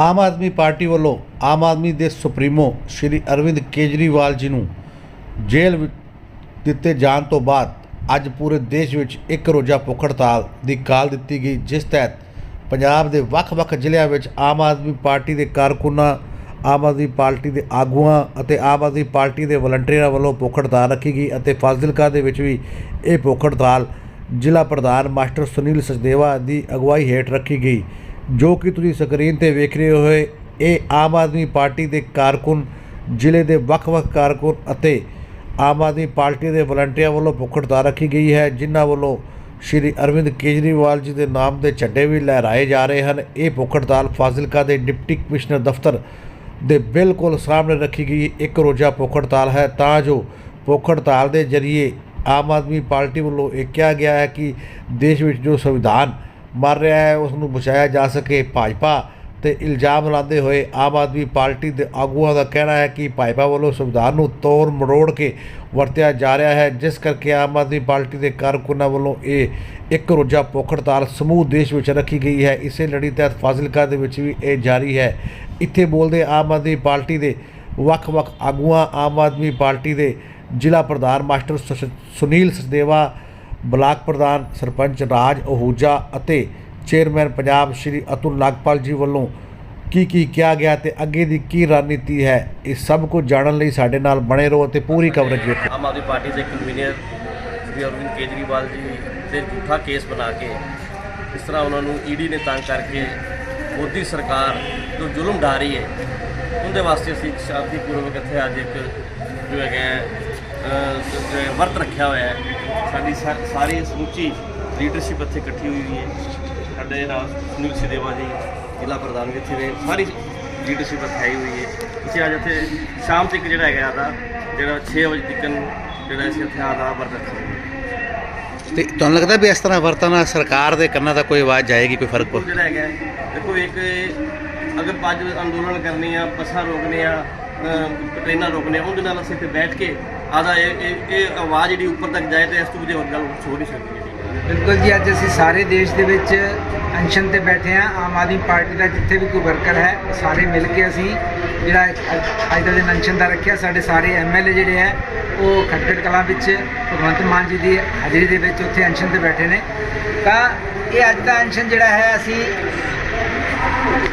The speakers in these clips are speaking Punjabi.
ਆਮ ਆਦਮੀ ਪਾਰਟੀ ਵੱਲੋਂ ਆਮ ਆਦਮੀ ਦੇ ਸੁਪਰੀਮੋ ਸ਼੍ਰੀ ਅਰਵਿੰਦ ਕੇਜਰੀਵਾਲ ਜੀ ਨੂੰ ਜੇਲ੍ਹ ਵਿੱਚ ਦਿੱਤੇ ਜਾਣ ਤੋਂ ਬਾਅਦ ਅੱਜ ਪੂਰੇ ਦੇਸ਼ ਵਿੱਚ ਇੱਕ ਰੋਜ਼ਾ ਭੁੱਖ ਹੜਤਾਲ ਦੀ ਕਾਲ ਦਿੱਤੀ ਗਈ, ਜਿਸ ਤਹਿਤ ਪੰਜਾਬ ਦੇ ਵੱਖ-ਵੱਖ ਜ਼ਿਲ੍ਹਿਆਂ ਵਿੱਚ ਆਮ ਆਦਮੀ ਪਾਰਟੀ ਦੇ ਕਾਰਕੁਨਾਂ, ਆਮ ਆਦਮੀ ਪਾਰਟੀ ਦੇ ਆਗੂਆਂ ਅਤੇ ਆਮ ਆਦਮੀ ਪਾਰਟੀ ਦੇ ਵਲੰਟੀਅਰਾਂ ਵੱਲੋਂ ਭੁੱਖ ਹੜਤਾਲ ਰੱਖੀ ਗਈ ਅਤੇ ਫਾਜ਼ਿਲਕਾ ਦੇ ਵਿੱਚ ਵੀ ਇਹ ਭੁੱਖ ਹੜਤਾਲ ਜ਼ਿਲ੍ਹਾ ਪ੍ਰਧਾਨ ਮਾਸਟਰ ਸੁਨੀਲ ਸਚਦੇਵਾ ਦੀ ਅਗਵਾਈ ਹੇਠ ਰੱਖੀ ਗਈ। ਜੋ ਕਿ ਤੁਸੀਂ ਸਕਰੀਨ ਤੇ ਵੇਖ ਰਹੇ ਹੋਏ, ਇਹ ਆਮ ਆਦਮੀ ਪਾਰਟੀ ਦੇ ਕਾਰਕੁਨ, ਜ਼ਿਲ੍ਹੇ ਦੇ ਵੱਖ-ਵੱਖ ਕਾਰਕੁਨ ਅਤੇ ਆਮ ਆਦਮੀ ਪਾਰਟੀ ਦੇ ਵਲੰਟੀਅਰਾਂ ਵੱਲੋਂ ਭੁੱਖ ਹੜਤਾਲ ਰੱਖੀ ਗਈ ਹੈ, ਜਿਨ੍ਹਾਂ ਵੱਲੋਂ ਸ਼੍ਰੀ ਅਰਵਿੰਦ ਕੇਜਰੀਵਾਲ ਜੀ ਦੇ ਨਾਮ ਦੇ ਝੰਡੇ ਵੀ ਲਹਿਰਾਏ ਜਾ ਰਹੇ ਹਨ। ਇਹ ਭੁੱਖ ਹੜਤਾਲ ਫਾਜ਼ਿਲਕਾ ਦੇ ਡਿਪਟੀ ਕਮਿਸ਼ਨਰ ਦਫ਼ਤਰ ਦੇ ਬਿਲਕੁਲ ਸਾਹਮਣੇ ਰੱਖੀ ਗਈ ਇੱਕ ਰੋਜ਼ਾ ਭੁੱਖ ਹੜਤਾਲ ਹੈ। ਤਾਂ ਜੋ ਭੁੱਖ ਹੜਤਾਲ ਦੇ ਜ਼ਰੀਏ ਆਮ ਆਦਮੀ ਪਾਰਟੀ ਵੱਲੋਂ ਇਹ ਕਿਹਾ ਗਿਆ ਹੈ ਕਿ ਦੇਸ਼ ਵਿੱਚ ਜੋ ਸੰਵਿਧਾਨ ਮਰ ਰਿਹਾ ਹੈ ਉਸ ਨੂੰ ਬਚਾਇਆ ਜਾ ਸਕੇ ਭਾਜਪਾ ਤੇ ਇਲਜ਼ਾਮ ਲਾਉਂਦੇ ਹੋਏ ਆਮ ਆਦਮੀ ਪਾਰਟੀ ਦੇ ਆਗੂਆਂ ਦਾ ਕਹਿਣਾ ਹੈ ਕਿ ਭਾਜਪਾ ਵੱਲੋਂ ਸੰਵਿਧਾਨ ਨੂੰ ਤੋੜ ਮਰੋੜ ਕੇ ਵਰਤਿਆ ਜਾ ਰਿਹਾ ਹੈ, ਜਿਸ ਕਰਕੇ ਆਮ ਆਦਮੀ ਪਾਰਟੀ ਦੇ ਕਾਰਕੁਨਾਂ ਵੱਲੋਂ ਇਹ ਇੱਕ ਰੋਜ਼ਾ ਭੁੱਖ ਹੜਤਾਲ ਸਮੂਹ ਦੇਸ਼ ਵਿੱਚ ਰੱਖੀ ਗਈ ਹੈ। ਇਸੇ ਲੜੀ ਤਹਿਤ ਫਾਜ਼ਿਲਕਾ ਦੇ ਵਿੱਚ ਵੀ ਇਹ ਜਾਰੀ ਹੈ। ਇੱਥੇ ਬੋਲਦੇ ਆਮ ਆਦਮੀ ਪਾਰਟੀ ਦੇ ਵੱਖ-ਵੱਖ ਆਗੂਆਂ, ਆਮ ਆਦਮੀ ਪਾਰਟੀ ਦੇ ਜ਼ਿਲ੍ਹਾ ਪ੍ਰਧਾਨ ਮਾਸਟਰ ਸੁਨੀਲ ਸਦੇਵਾ ਬਲਾਕ ਪ੍ਰਧਾਨ ਸਰਪੰਚ ਰਾਜ ਅਹੂਜਾ ਅਤੇ ਚੇਅਰਮੈਨ ਪੰਜਾਬ ਸ਼੍ਰੀ ਅਤੁਲ ਨਾਗਪਾਲ ਜੀ ਵੱਲੋਂ ਕੀ ਕੀ ਕਿਹਾ ਗਿਆ ਤੇ ਅੱਗੇ ਦੀ ਕੀ ਰਣਨੀਤੀ ਹੈ, ਇਹ ਸਭ ਕੁਝ ਜਾਣਨ ਲਈ ਸਾਡੇ ਨਾਲ ਬਣੇ ਰਹੋ ਤੇ ਪੂਰੀ ਕਵਰੇਜ ਵੇਖੋ। ਆਮ ਆਦਮੀ ਪਾਰਟੀ ਦੇ ਕਨਵੀਨਰ ਸ੍ਰੀ ਅਰਵਿੰਦ ਕੇਜਰੀਵਾਲ ਜੀ ਤੇ ਝੂਠਾ ਕੇਸ ਬਣਾ ਕੇ ਇਸ ਤਰ੍ਹਾਂ ਉਹਨਾਂ ਨੂੰ ਈਡੀ ਨੇ ਤੰਗ ਕਰਕੇ ਮੋਦੀ ਸਰਕਾਰ ਜੋ ਜ਼ੁਲਮ ਢਾ ਰਹੀ ਹੈ। ਉਹਦੇ ਵਾਸਤੇ ਅਸੀਂ ਸ਼ਾਂਤੀਪੂਰਵਕ ਇੱਥੇ ਅੱਜ ਇੱਕ ਜੋ ਹੈਗਾ ਵਰਤ ਰੱਖਿਆ ਹੋਇਆ ਹੈ। ਸਾਡੀ ਸਾਰੀ ਸਮੁੱਚੀ ਲੀਡਰਸ਼ਿਪ ਇੱਥੇ ਇਕੱਠੀ ਹੋਈ ਹੋਈ ਹੈ। ਸਾਡੇ ਨਾਲ ਸੁਨੀਲ ਸਿਦੇਵਾ ਜੀ ਜ਼ਿਲ੍ਹਾ ਪ੍ਰਧਾਨ ਵੀ ਇੱਥੇ ਨੇ ਸਾਰੀ ਲੀਡਰਸ਼ਿਪ ਇੱਥੇ ਆਈ ਹੋਈ ਹੈ। ਅਸੀਂ ਅੱਜ ਇੱਥੇ ਸ਼ਾਮ ਤੱਕ ਜਿਹੜਾ ਹੈਗਾ ਆਦਾ ਜਿਹੜਾ 6 ਵਜੇ ਤੱਕ ਜਿਹੜਾ ਅਸੀਂ ਇੱਥੇ ਆਦਾ ਵਰਤ ਤੇ ਤੁਹਾਨੂੰ ਲੱਗਦਾ ਵੀ ਇਸ ਤਰ੍ਹਾਂ ਵਰਤਨ ਨਾਲ ਸਰਕਾਰ ਦੇ ਕੰਨਾਂ ਦਾ ਕੋਈ ਆਵਾਜ਼ ਜਾਏਗੀ ਕੋਈ ਫ਼ਰਕ ਬਿਲਕੁਲ ਜਿਹੜਾ ਹੈਗਾ ਦੇਖੋ ਇੱਕ ਅਗਰ ਪੰਜ ਅੰਦੋਲਨ ਕਰਨੇ ਆ ਬੱਸਾਂ ਰੋਕਣੇ ਆ ਟ੍ਰੇਨਾਂ ਰੋਕਣੇ, ਉਹਦੇ ਨਾਲ ਅਸੀਂ ਇੱਥੇ ਬੈਠ ਕੇ ਆਦਾ ਇਹ ਇਹ- ਆਵਾਜ਼ ਜਿਹੜੀ ਉੱਪਰ ਤੱਕ ਜਾਏ ਤੇ ਇਸ ਤੋਂ ਵਧੀਆ ਗੱਲ ਹੋ ਨਹੀਂ ਸਕਦੀ ਬਿਲਕੁਲ ਜੀ, ਅੱਜ ਅਸੀਂ ਸਾਰੇ ਦੇਸ਼ ਦੇ ਵਿੱਚ ਅਨਸ਼ਨ ਤੇ ਬੈਠੇ ਹਾਂ। ਆਮ ਆਦਮੀ ਪਾਰਟੀ ਦਾ ਜਿੱਥੇ ਵੀ ਕੋਈ ਵਰਕਰ ਹੈ, ਸਾਰੇ ਮਿਲ ਕੇ ਅਸੀਂ ਜਿਹੜਾ ਅੱਜ- ਅੱਜ ਦਾ ਦਿਨ ਅਨਸ਼ਨ ਦਾ ਰੱਖਿਆ। ਸਾਡੇ ਸਾਰੇ ਐਮਐਲਏ ਜਿਹੜੇ ਹੈ, ਉਹ ਖਟਕੜ ਕਲਾਂ ਵਿੱਚ, ਭਗਵੰਤ ਮਾਨ ਜੀ ਦੀ ਹਾਜ਼ਰੀ ਦੇ ਵਿੱਚ ਉੱਥੇ ਅਨਸ਼ਨ ਤੇ ਬੈਠੇ ਨੇ। ਤਾਂ ਇਹ ਅੱਜ ਦਾ ਅਨਸ਼ਨ ਜਿਹੜਾ ਹੈ, ਅਸੀਂ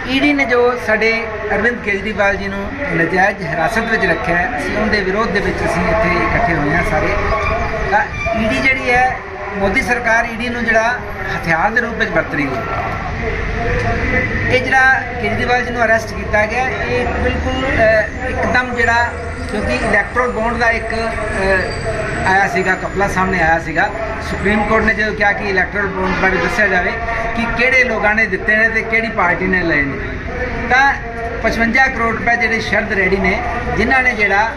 ਈਡੀ ਨੇ ਜੋ ਸਾਡੇ ਅਰਵਿੰਦ ਕੇਜਰੀਵਾਲ ਜੀ ਨੂੰ ਨਜਾਇਜ਼ ਹਿਰਾਸਤ ਵਿੱਚ ਰੱਖਿਆ ਅਸੀਂ ਉਹਦੇ ਵਿਰੋਧ ਦੇ ਵਿੱਚ ਅਸੀਂ ਇੱਥੇ ਇਕੱਠੇ ਹੋਏ ਹਾਂ ਸਾਰੇ। ਤਾਂ ਈਡੀ ਜਿਹੜੀ ਹੈ ਮੋਦੀ ਸਰਕਾਰ ਈਡੀ ਨੂੰ ਜਿਹੜਾ ਹਥਿਆਰ ਦੇ ਰੂਪ ਵਿੱਚ ਵਰਤ ਰਹੀ ਹੈ। ਇਹ ਜਿਹੜਾ ਕੇਜਰੀਵਾਲ ਜੀ ਨੂੰ ਅਰੈਸਟ ਕੀਤਾ ਗਿਆ ਇਹ ਬਿਲਕੁਲ ਅਹ, ਇੱਕਦਮ ਜਿਹੜਾ ਕਿਉਂਕਿ ਇਲੈਕਟ੍ਰੋਲ ਬੌਂਡ ਦਾ ਇੱਕ ਆਇਆ ਸੀਗਾ, ਕਪਲਾ ਸਾਹਮਣੇ ਆਇਆ ਸੀਗਾ। ਸੁਪਰੀਮ ਕੋਰਟ ਨੇ ਜਦੋਂ ਕਿਹਾ ਕਿ ਇਲੈਕਟ੍ਰੋਲ ਬੌਂਡ ਬਾਰੇ ਦੱਸਿਆ ਜਾਵੇ ਕਿ ਕਿਹੜੇ ਲੋਕਾਂ ਨੇ ਦਿੱਤੇ ਨੇ ਤੇ ਕਿਹੜੀ ਪਾਰਟੀ ਨੇ ਲਏ ਨੇ। ਤਾਂ 55 ਕਰੋੜ ਰੁਪਏ ਜਿਹੜੇ ਸ਼ਰਦ ਰੈਡੀ ਨੇ, ਜਿਨ੍ਹਾਂ ਨੇ ਜਿਹੜਾ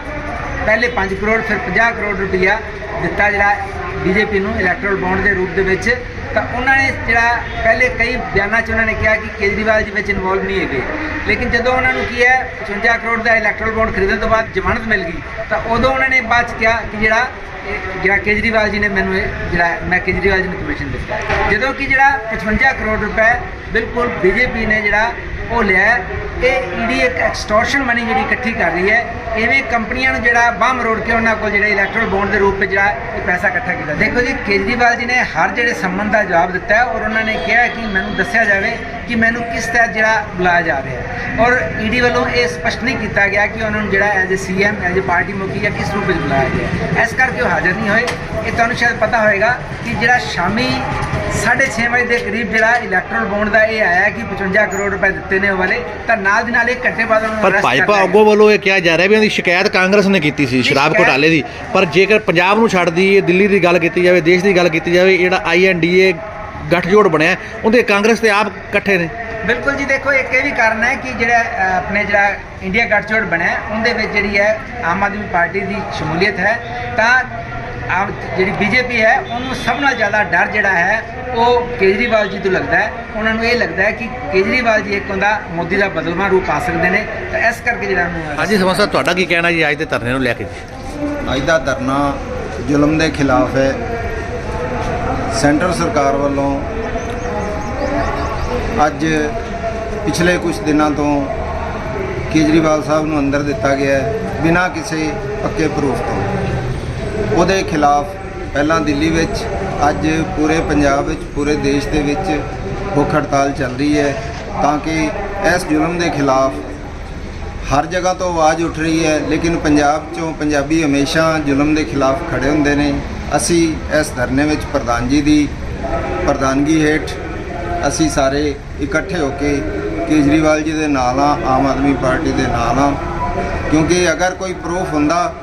ਪਹਿਲੇ 5 ਕਰੋੜ, ਫਿਰ 50 ਕਰੋੜ ਰੁਪਈਆ ਦਿੱਤਾ ਜਿਹੜਾ ਬੀਜੇਪੀ ਨੂੰ ਇਲੈਕਟ੍ਰਲ ਬੌਂਡ ਦੇ ਰੂਪ ਦੇ ਵਿੱਚ, ਤਾਂ ਉਹਨਾਂ ਨੇ ਜਿਹੜਾ ਪਹਿਲੇ ਕਈ ਬਿਆਨਾਂ 'ਚ ਉਹਨਾਂ ਨੇ ਕਿਹਾ ਕਿ ਕੇਜਰੀਵਾਲ ਜੀ ਵਿੱਚ ਇਨਵੋਲਵ ਨਹੀਂ ਹੈਗੇ। ਲੇਕਿਨ ਜਦੋਂ ਉਹਨਾਂ ਨੂੰ ਕੀ ਹੈ 55 ਕਰੋੜ ਦਾ ਇਲੈਕਟ੍ਰਲ ਬੌਂਡ ਖਰੀਦਣ ਤੋਂ ਬਾਅਦ ਜ਼ਮਾਨਤ ਮਿਲ ਗਈ, ਤਾਂ ਉਦੋਂ ਉਹਨਾਂ ਨੇ ਬਾਅਦ 'ਚ ਕਿਹਾ ਕਿ ਜਿਹੜਾ ਜਿਹੜਾ ਕੇਜਰੀਵਾਲ ਜੀ ਨੇ ਮੈਨੂੰ ਇਹ, ਜਿਹੜਾ ਮੈਂ ਕੇਜਰੀਵਾਲ ਜੀ ਨੂੰ ਕਮਿਸ਼ਨ ਦਿੱਤਾ। ਜਦੋਂ ਕਿ ਜਿਹੜਾ 55 ਕਰੋੜ ਰੁਪਏ ਬਿਲਕੁਲ ਬੀਜੇਪੀ ਨੇ ਜਿਹੜਾ ਉਹ ਲਿਆ ਇਹ ਈਡੀ ਇੱਕ ਐਕਸਟੋਰਸ਼ਨ ਮਨੀ ਜਿਹੜੀ ਇਕੱਠੀ ਕਰ ਰਹੀ ਹੈ ਐਵੇਂ ਕੰਪਨੀਆਂ ਨੂੰ ਜਿਹੜਾ ਬਾਹ ਮਰੋੜ ਕੇ ਉਹਨਾਂ ਕੋਲ ਜਿਹੜਾ ਇਲੈਕਟ੍ਰੋਲ ਬੌਂਡ ਦੇ ਰੂਪ ਵਿੱਚ ਜਿਹੜਾ ਇਹ ਪੈਸਾ ਇਕੱਠਾ ਕੀਤਾ। ਦੇਖੋ ਜੀ, ਕੇਜਰੀਵਾਲ ਜੀ ਨੇ ਹਰ ਜਿਹੜੇ ਸੰਬੰਧ ਦਾ ਜਵਾਬ ਦਿੱਤਾ ਹੈ ਔਰ ਉਹਨਾਂ ਨੇ ਕਿਹਾ ਕਿ ਮੈਨੂੰ ਦੱਸਿਆ ਜਾਵੇ ਕਿ ਮੈਨੂੰ ਕਿਸ ਤਹਿਤ ਜਿਹੜਾ ਬੁਲਾਇਆ ਜਾ ਰਿਹਾ ਹੈ। ਔਰ ਈਡੀ ਵੱਲੋਂ ਇਹ ਸਪਸ਼ਟ ਨਹੀਂ ਕੀਤਾ ਗਿਆ ਕਿ ਉਹਨਾਂ ਨੂੰ ਜਿਹੜਾ as a CM as a party ਮੁਖੀ ਜਾਂ ਕਿਸ ਰੂਪ ਵਿੱਚ ਬੁਲਾਇਆ ਗਿਆ। ਇਸ ਕਰਕੇ ਉਹ ਹਾਜ਼ਰ ਨਹੀਂ ਹੋਏ। ਇਹ ਤੁਹਾਨੂੰ ਸ਼ਾਇਦ ਪਤਾ ਹੋਏਗਾ ਕਿ ਜਿਹੜਾ ਸ਼ਾਮੀ 6:30 ਵਜੇ ਦੇ ਕਰੀਬ ਜਿਹੜਾ ਇਲੈਕਟ੍ਰਲ ਬੌਂਡ ਦਾ ਇਹ ਆਇਆ ਕਿ 55 ਕਰੋੜ ਰੁਪਏ ਦਿੱਤੇ ਨੇ ਉਹ ਵਾਲੇ ਤਾਂ ਨਾਲ ਦੀ ਨਾਲ ਇੱਕ ਘੰਟੇ ਬਾਅਦ ਉਹਨਾਂ ਨੂੰ ਪਰ ਭਾਜਪਾ ਅੱਗੋਂ ਵੱਲੋਂ ਇਹ ਕਿਹਾ ਜਾ ਰਿਹਾ ਵੀ ਉਹਦੀ ਸ਼ਿਕਾਇਤ ਕਾਂਗਰਸ ਨੇ ਕੀਤੀ ਸੀ ਸ਼ਰਾਬ ਘੁਟਾਲੇ ਦੀ। ਪਰ ਜੇਕਰ ਪੰਜਾਬ ਨੂੰ ਛੱਡ ਦਈਏ ਦਿੱਲੀ ਦੀ ਗੱਲ ਕੀਤੀ ਜਾਵੇ ਦੇਸ਼ ਦੀ ਗੱਲ ਕੀਤੀ ਜਾਵੇ ਜਿਹੜਾ ਆਈਐਨਡੀਏ ਗੱਠਜੋੜ ਬਣਿਆ। ਉਹਦੇ ਕਾਂਗਰਸ ਤੇ ਆਪ ਇਕੱਠੇ ਨੇ। ਬਿਲਕੁਲ ਜੀ ਦੇਖੋ ਇੱਕ ਇਹ ਵੀ ਕਾਰਨ ਹੈ ਕਿ ਜਿਹੜਾ ਆਪਣੇ ਜਿਹੜਾ ਇੰਡੀਆ ਗੱਠਜੋੜ ਬਣਿਆ ਉਹਦੇ ਵਿੱਚ ਜਿਹੜੀ ਹੈ ਆਮ ਆਦਮੀ ਪਾਰਟੀ ਦੀ ਸ਼ਮੂਲੀਅਤ ਹੈ। ਤਾਂ ਆਮ ਜਿਹੜੀ ਬੀਜੇਪੀ ਹੈ ਉਹਨੂੰ ਸਭ ਨਾਲ ਜ਼ਿਆਦਾ ਡਰ ਜਿਹੜਾ ਹੈ ਉਹ ਕੇਜਰੀਵਾਲ ਜੀ ਤੋਂ ਲੱਗਦਾ ਹੈ। ਉਹਨਾਂ ਨੂੰ ਇਹ ਲੱਗਦਾ ਹੈ ਕਿ ਕੇਜਰੀਵਾਲ ਜੀ ਇੱਕ ਹੁੰਦਾ ਮੋਦੀ ਦਾ ਬਦਲਵਾਂ ਰੂਪ ਆ ਸਕਦੇ ਨੇ। ਤਾਂ ਇਸ ਕਰਕੇ ਜਿਹੜਾ ਉਹਨੂੰ ਹਾਂਜੀ ਸਮਸਾ ਤੁਹਾਡਾ ਕੀ ਕਹਿਣਾ ਜੀ? ਅੱਜ ਦੇ ਧਰਨੇ ਨੂੰ ਲੈ ਕੇ। ਅੱਜ ਦਾ ਧਰਨਾ ਜ਼ੁਲਮ ਦੇ ਖਿਲਾਫ ਹੈ। ਸੈਂਟਰ ਸਰਕਾਰ ਵੱਲੋਂ ਅੱਜ ਪਿਛਲੇ ਕੁਝ ਦਿਨਾਂ ਤੋਂ ਕੇਜਰੀਵਾਲ ਸਾਹਿਬ ਨੂੰ ਅੰਦਰ ਦਿੱਤਾ ਗਿਆ ਹੈ ਬਿਨਾਂ ਕਿਸੇ ਪੱਕੇ ਪ੍ਰੂਫ ਤੋਂ। ਉਹਦੇ ਖਿਲਾਫ ਪਹਿਲਾਂ ਦਿੱਲੀ ਵਿੱਚ, ਅੱਜ ਪੂਰੇ ਪੰਜਾਬ ਵਿੱਚ, ਪੂਰੇ ਦੇਸ਼ ਦੇ ਵਿੱਚ ਭੁੱਖ ਹੜਤਾਲ ਚੱਲ ਰਹੀ ਹੈ ਤਾਂ ਕਿ ਇਸ ਜ਼ੁਲਮ ਦੇ ਖਿਲਾਫ ਹਰ ਜਗ੍ਹਾ ਤੋਂ ਆਵਾਜ਼ ਉੱਠ ਰਹੀ ਹੈ, ਲੇਕਿਨ ਪੰਜਾਬ ਚੋਂ ਪੰਜਾਬੀ ਹਮੇਸ਼ਾ ਜ਼ੁਲਮ ਦੇ ਖਿਲਾਫ ਖੜੇ ਹੁੰਦੇ ਨੇ। ਅਸੀਂ ਇਸ ਧਰਨੇ ਵਿੱਚ ਪ੍ਰਧਾਨ ਜੀ ਦੀ ਪ੍ਰਧਾਨਗੀ ਹੇਠ ਅਸੀਂ ਸਾਰੇ ਇਕੱਠੇ ਹੋ ਕੇ ਕੇਜਰੀਵਾਲ ਜੀ ਦੇ ਨਾਲ ਆ ਆਮ ਆਦਮੀ ਪਾਰਟੀ ਦੇ ਨਾਲ ਆ ਕਿਉਂਕਿ ਅਗਰ ਕੋਈ ਪ੍ਰੂਫ ਹੁੰਦਾ,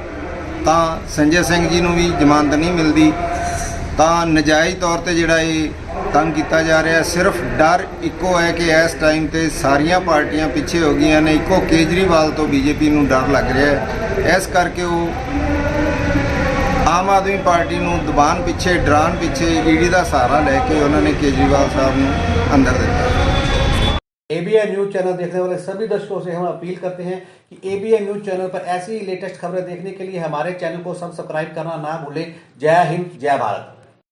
ਤਾਂ ਸੰਜੇ ਸਿੰਘ ਜੀ ਨੂੰ ਵੀ ਜ਼ਮਾਨਤ ਨਹੀਂ ਮਿਲਦੀ। ਤਾਂ ਨਜਾਇਜ਼ ਤੌਰ ਤੇ ਜਿਹੜਾ ਇਹ ਤੰਗ ਕੀਤਾ ਜਾ ਰਿਹਾ, ਸਿਰਫ ਡਰ ਇੱਕੋ ਹੈ ਕਿ ਇਸ ਟਾਈਮ ਤੇ ਸਾਰੀਆਂ ਪਾਰਟੀਆਂ ਪਿੱਛੇ ਹੋ ਗਈਆਂ ਨੇ। ਇੱਕੋ ਕੇਜਰੀਵਾਲ ਤੋਂ ਬੀਜੇਪੀ ਨੂੰ ਡਰ ਲੱਗ ਰਿਹਾ ਹੈ। ਇਸ ਕਰਕੇ ਉਹ ਆਮ ਆਦਮੀ ਪਾਰਟੀ ਨੂੰ ਦਬਾਨ ਪਿੱਛੇ ਡਰਾਨ ਪਿੱਛੇ ਈਡੀ ਦਾ ਸਹਾਰਾ ਲੈ ਕੇ ਉਹਨਾਂ ਨੇ ਕੇਜਰੀਵਾਲ ਸਾਹਿਬ ਨੂੰ ਅੰਦਰ ਦਿੱਤਾ एबीएन न्यूज चैनल देखने वाले सभी दर्शकों से हम अपील करते हैं कि एबीएन न्यूज चैनल पर ऐसी ही लेटेस्ट खबरें देखने के लिए हमारे चैनल को सब्सक्राइब करना ना भूलें जय हिंद जय भारत